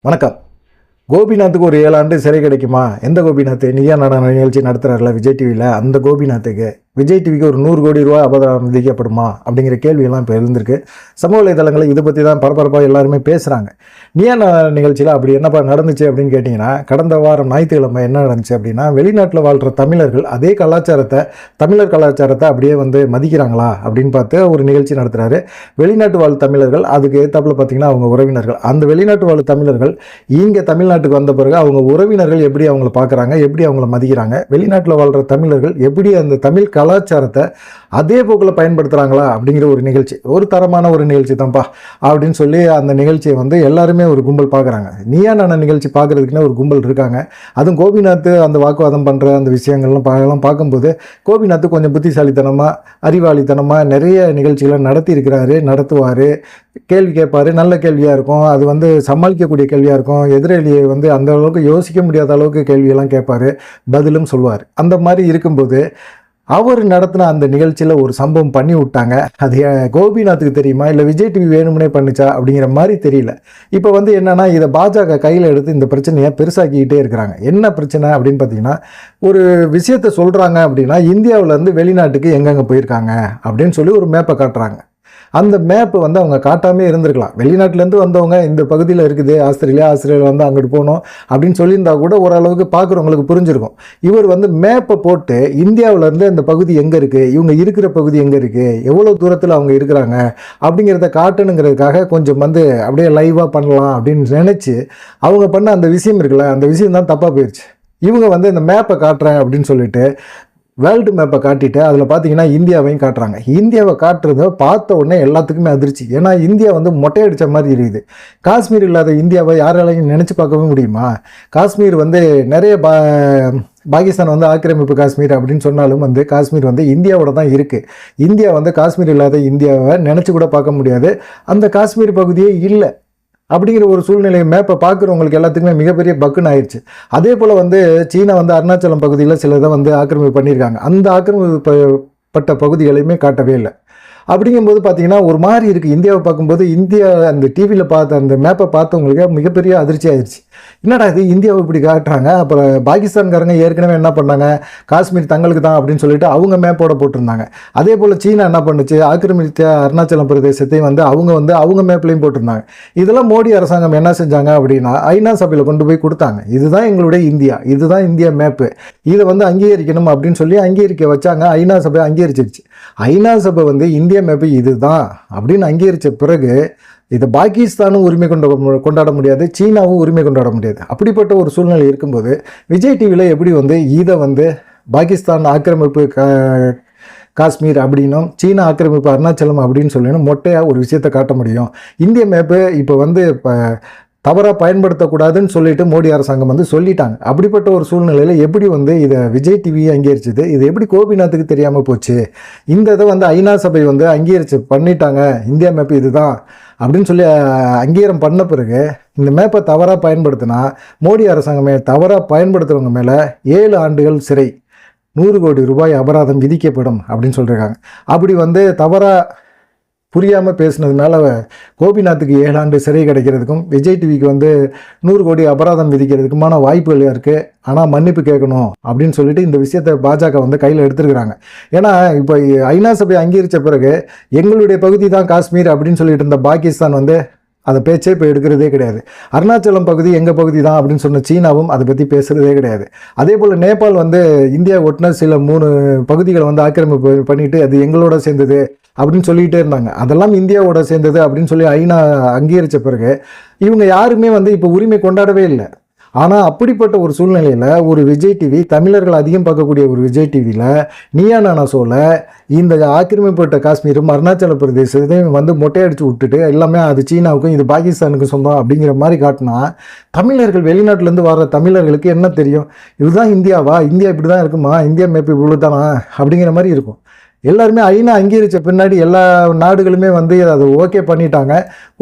வணக்கம். கோபிநாத்துக்கு ஒரு ஏழு ஆண்டு சிறை கிடைக்குமா? எந்த கோபிநாத்? நிதியா நடன நிகழ்ச்சி நடத்துகிறார்ல விஜய் டிவியில் அந்த கோபிநாத்துக்கு. விஜய் டிவிக்கு ஒரு நூறு கோடி ரூபா அபதாரம் விதிக்கப்படுமா அப்படிங்கிற கேள்வியெல்லாம் இப்போ இருந்திருக்கு சமூக வலைதளங்களில் இதை பற்றி தான் பரபரப்பாக எல்லாருமே பேசுகிறாங்க நீ நடன நிகழ்ச்சியில் அப்படி என்னப்பா நடந்துச்சு அப்படின்னு கேட்டிங்கன்னா கடந்த வாரம் ஞாயிற்றுக்கிழமை என்ன நடந்துச்சு அப்படின்னா வெளிநாட்டில் வாழ்கிற தமிழர்கள் அதே கலாச்சாரத்தை தமிழர் கலாச்சாரத்தை அப்படியே வந்து மதிக்கிறாங்களா அப்படின்னு பார்த்து ஒரு நிகழ்ச்சி நடத்துகிறாரு வெளிநாட்டு வாழ் தமிழர்கள் அதுக்கு ஏற்றாப்பில் பார்த்தீங்கன்னா அவங்க உறவினர்கள். அந்த வெளிநாட்டு வாழ் தமிழர்கள் இங்கே தமிழ்நாட்டுக்கு வந்த பிறகு அவங்க உறவினர்கள் எப்படி அவங்கள பார்க்குறாங்க எப்படி அவங்கள மதிக்கிறாங்க வெளிநாட்டில் வாழ்கிற தமிழர்கள் எப்படி அந்த தமிழ் கலாச்சாரத்தை அதே போக்கில் பயன்படுத்துகிறாங்களா அப்படிங்கிற ஒரு நிகழ்ச்சி. ஒரு தரமான ஒரு நிகழ்ச்சி தான்ப்பா அப்படின்னு சொல்லி அந்த நிகழ்ச்சியை வந்து எல்லாருமே ஒரு கும்பல் பார்க்குறாங்க. நீயா நான் நிகழ்ச்சி பார்க்குறதுக்குன்னு ஒரு கும்பல் இருக்காங்க. அதுவும் கோபிநாத் அந்த வாக்குவாதம் பண்ணுற அந்த விஷயங்கள்லாம் பார்க்கலாம் பார்க்கும்போது கோபிநாத் கொஞ்சம் புத்திசாலித்தனமாக அறிவாளித்தனமாக நிறைய நிகழ்ச்சிகளை நடத்தியிருக்கிறாரு நடத்துவார். கேள்வி கேட்பார். நல்ல கேள்வியாக இருக்கும். அது வந்து சமாளிக்கக்கூடிய கேள்வியாக இருக்கும். எதிராளியை வந்து அந்த அளவுக்கு யோசிக்க முடியாத அளவுக்கு கேள்வியெல்லாம் கேட்பாரு. பதிலும் சொல்லுவார் அந்த மாதிரி இருக்கும்போது அவர் நடத்தின அந்த நிகழ்ச்சியில் ஒரு சம்பவம் பண்ணி விட்டாங்க. அது கோபிநாத்துக்கு தெரியுமா? இல்லை விஜய் டிவி வேணும்னே பண்ணுச்சா? அப்படிங்கிற மாதிரி தெரியல. இப்போ வந்து என்னன்னா இதை பாஜக கையில் எடுத்து இந்த பிரச்சனையை பெருசாக்கிக்கிட்டே இருக்கிறாங்க. என்ன பிரச்சனை அப்படின்னு பார்த்தீங்கன்னா ஒரு விஷயத்த சொல்கிறாங்க அப்படின்னா இந்தியாவிலேருந்து வெளிநாட்டுக்கு எங்கெங்கே போயிருக்காங்க அப்படின்னு சொல்லி ஒரு மேப்பை காட்டுறாங்க. அந்த மேப் வந்து அவங்க காட்டாமே இருந்திருக்கலாம். வெளிநாட்டிலேருந்து வந்தவங்க இந்த பகுதியில் இருக்குது ஆஸ்திரேலியா ஆஸ்திரேலியா வந்து அங்கிட்டு போகணும் அப்படின்னு சொல்லியிருந்தா கூட ஓரளவுக்கு பார்க்குறவங்களுக்கு புரிஞ்சிருக்கும். இவர் வந்து மேப்பை போட்டு இந்தியாவிலேருந்து இந்த பகுதி எங்கே இருக்குது இவங்க இருக்கிற பகுதி எங்கே இருக்குது எவ்வளோ தூரத்தில் அவங்க இருக்கிறாங்க அப்படிங்கிறத காட்டணுங்கிறதுக்காக கொஞ்சம் வந்து அப்படியே லைவாக பண்ணலாம் அப்படின்னு நினச்சி அவங்க பண்ண அந்த விஷயம் இருக்குல்ல அந்த விஷயம் தான் தப்பாக போயிடுச்சு இவங்க வந்து இந்த மேப்பை காட்டுறேன் அப்படின்னு சொல்லிட்டு வேர்ல்டு மேப்பை காட்டிட்டு அதில் பார்த்தீங்கன்னா இந்தியாவையும் காட்டுறாங்க. இந்தியாவை காட்டுறத பார்த்த உடனே எல்லாத்துக்குமே அதிர்ச்சி. ஏன்னா இந்தியா வந்து மொட்டையடித்த மாதிரி இருக்குது. காஷ்மீர் இல்லாத இந்தியாவை யாராலையும் நினச்சி பார்க்கவே முடியுமா? காஷ்மீர் வந்து நிறைய பா பாகிஸ்தான் வந்து ஆக்கிரமிப்பு காஷ்மீர் அப்படின்னு சொன்னாலும் வந்து காஷ்மீர் வந்து இந்தியாவோட தான் இருக்குது இந்தியா வந்து காஷ்மீர் இல்லாத இந்தியாவை நினச்சி கூட பார்க்க முடியாது. அந்த காஷ்மீர் பகுதியே இல்லை. அப்படிங்கிற ஒரு சூழ்நிலை மேப்பை பார்க்குறவங்களுக்கு எல்லாத்துக்குமே மிகப்பெரிய பக்குன்னு ஆயிடுச்சு அதே போல் வந்து சீனா வந்து அருணாச்சலம் பகுதியில் சில இதை வந்து ஆக்கிரமிப்பு பண்ணியிருக்காங்க. அந்த ஆக்கிரமிப்பு ப- பட்ட பகுதிகளையுமே காட்டவே இல்லை. அப்படிங்கும்போது பார்த்தீங்கன்னா ஒரு மாதிரி இருக்குது இந்தியாவை பார்க்கும்போது இந்தியா அந்த டிவியில் பார்த்த அந்த மேப்பை பார்த்தவங்களுக்கு மிகப்பெரிய அதிர்ச்சி ஆயிடுச்சு என்னடா இது இந்தியாவை இப்படி காட்டுறாங்க? அப்புறம் பாகிஸ்தான்காரங்க ஏற்கனவே என்ன பண்ணாங்க? காஷ்மீர் தங்களுக்கு தான் அப்படின்னு சொல்லிட்டு அவங்க மேப்போட போட்டிருந்தாங்க. அதே போல் சீனா என்ன பண்ணுச்சு? ஆக்கிரமித்த அருணாச்சலம் பிரதேசத்தையும் வந்து அவங்க வந்து அவங்க மேப்லையும் போட்டிருந்தாங்க. இதெல்லாம் மோடி அரசாங்கம் என்ன செஞ்சாங்க அப்படின்னா ஐநா சபையில் கொண்டு போய் கொடுத்தாங்க. இதுதான் எங்களுடைய இந்தியா. இதுதான் இந்தியா மேப்பு. இதை வந்து அங்கீகரிக்கணும் அப்படின்னு சொல்லி அங்கீகரிக்க வச்சாங்க. ஐநா சபை அங்கீகரிச்சிருச்சு. ஐநா சபை வந்து இந்திய மேப்பு இதுதான் அப்படின்னு அங்கீகரித்த பிறகு இதை பாகிஸ்தானும் உரிமை கொண்ட கொண்டாட முடியாது சீனாவும் உரிமை கொண்டாட முடியாது. அப்படிப்பட்ட ஒரு சூழ்நிலை இருக்கும்போது விஜய் டிவியில் எப்படி வந்து இதை வந்து பாகிஸ்தான் ஆக்கிரமிப்பு காஷ்மீர் அப்படின்னும் சீனா ஆக்கிரமிப்பு அருணாச்சலம் அப்படின்னு சொல்லணும் மொட்டையாக ஒரு விஷயத்தை காட்ட முடியும். இந்திய மேப்பு இப்போ வந்து இப்போ தவறாக பயன்படுத்தக்கூடாதுன்னு சொல்லிட்டு மோடி அரசாங்கம் வந்து சொல்லிட்டாங்க. அப்படிப்பட்ட ஒரு சூழ்நிலையில் எப்படி வந்து இதை விஜய் டிவி அங்கீகரிச்சது? இது எப்படி கோபிநாத்துக்கு தெரியாமல் போச்சு? இந்த இதை வந்து ஐநா சபை வந்து அங்கீகரிச்சு பண்ணிட்டாங்க. இந்தியா மேப் இதுதான் அப்படின்னு சொல்லி அங்கீகாரம் பண்ண பிறகு இந்த மேப்பை தவறாக பயன்படுத்தினா மோடி அரசாங்கமே தவறாக பயன்படுத்துகிறவங்க மேலே ஏழு ஆண்டுகள் சிறை நூறு கோடி ரூபாய் அபராதம் விதிக்கப்படும் அப்படின்னு சொல்லியிருக்காங்க அப்படி வந்து தவறாக புரியாமல் பேசுனதுனால கோபிநாத்துக்கு ஏழாண்டு சிறை கிடைக்கிறதுக்கும் விஜய் டிவிக்கு வந்து நூறு கோடி அபராதம் விதிக்கிறதுக்குமான வாய்ப்புகள் இருக்குது ஆனால் மன்னிப்பு கேட்கணும் அப்படின்னு சொல்லிட்டு இந்த விஷயத்தை பாஜக வந்து கையில் எடுத்துருக்குறாங்க. ஏன்னா இப்போ ஐநா சபை அங்கீகரித்த பிறகு எங்களுடைய பகுதி தான் காஷ்மீர் அப்படின்னு சொல்லிட்டு இருந்த பாகிஸ்தான் வந்து அதை பேச்சே இப்போ எடுக்கிறதே கிடையாது. அருணாச்சலம் பகுதி எங்கள் பகுதி தான் அப்படின்னு சொன்ன சீனாவும் அதை பற்றி பேசுகிறதே கிடையாது. அதே போல் நேபாள் வந்து இந்தியா ஒட்டின சில மூணு பகுதிகளை வந்து ஆக்கிரமிப்பு பண்ணிட்டு அது எங்களோட சேர்ந்தது அப்படின்னு சொல்லிகிட்டே இருந்தாங்க. அதெல்லாம் இந்தியாவோட சேர்ந்தது அப்படின்னு சொல்லி ஐநா அங்கீகரித்த பிறகு இவங்க யாருமே வந்து இப்போ உரிமை கொண்டாடவே இல்லை. ஆனால் அப்படிப்பட்ட ஒரு சூழ்நிலையில் ஒரு விஜய் டிவி தமிழர்கள் அதிகம் பார்க்கக்கூடிய ஒரு விஜய் டிவியில் நீயா நானா சோல இந்த ஆக்கிரமிப்பட்ட காஷ்மீரும் அருணாச்சல பிரதேசத்தையும் வந்து மொட்டையடிச்சு விட்டுட்டு எல்லாமே அது சீனாவுக்கும் இது பாகிஸ்தானுக்கும் சொந்தம் அப்படிங்கிற மாதிரி காட்டினா தமிழர்கள் வெளிநாட்டிலேருந்து வர தமிழர்களுக்கு என்ன தெரியும்? இதுதான் இந்தியாவா? இந்தியா இப்படி தான் இருக்குமா? இந்தியா மேப் இவ்வளோ தானா அப்படிங்கிற மாதிரி இருக்கும். எல்லாருமே ஐநா அங்கீகரித்த பின்னாடி எல்லா நாடுகளுமே வந்து அதை ஓகே பண்ணிட்டாங்க.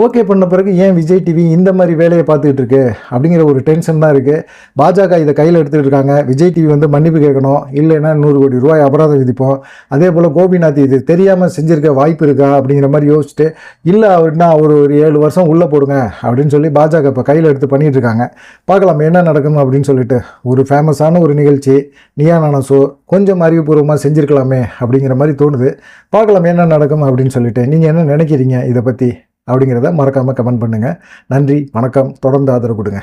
ஓகே பண்ண பிறகு ஏன் விஜய் டிவி இந்த மாதிரி வேலையை பார்த்துக்கிட்டு இருக்கு? அப்படிங்கிற ஒரு டென்ஷன் தான் இருக்குது பாஜக இதை கையில் எடுத்துகிட்டு இருக்காங்க. விஜய் டிவி வந்து மன்னிப்பு கேட்கணும். இல்லைன்னா நூறு கோடி ரூபாய் அபராதம் விதிப்போம். அதே போல் கோபிநாத் இது தெரியாமல் செஞ்சுருக்க வாய்ப்பு இருக்கா? அப்படிங்கிற மாதிரி யோசிச்சுட்டு இல்லை அப்படின்னா அவர் ஒரு ஏழு வருஷம் உள்ளே போடுங்க. அப்படின்னு சொல்லி பாஜக இப்போ கையில் எடுத்து பண்ணிகிட்டு இருக்காங்க. பார்க்கலாம் என்ன நடக்கும் அப்படின்னு சொல்லிட்டு. ஒரு ஃபேமஸான ஒரு நிகழ்ச்சி நியா நானா ஷோ கொஞ்சம் அறிவுபூர்வமாக செஞ்சுருக்கலாமே அப்படிங்கிற மாதிரி மாதிரி தோணுது. பார்க்கலாம் என்ன நடக்கும் அப்படின்னு சொல்லிட்டு. நீங்கள் என்ன நினைக்கிறீங்க இதை பற்றி அப்படிங்கிறத மறக்காமல் கமெண்ட் பண்ணுங்கள் நன்றி வணக்கம். தொடர்ந்து ஆதரவு கொடுங்க.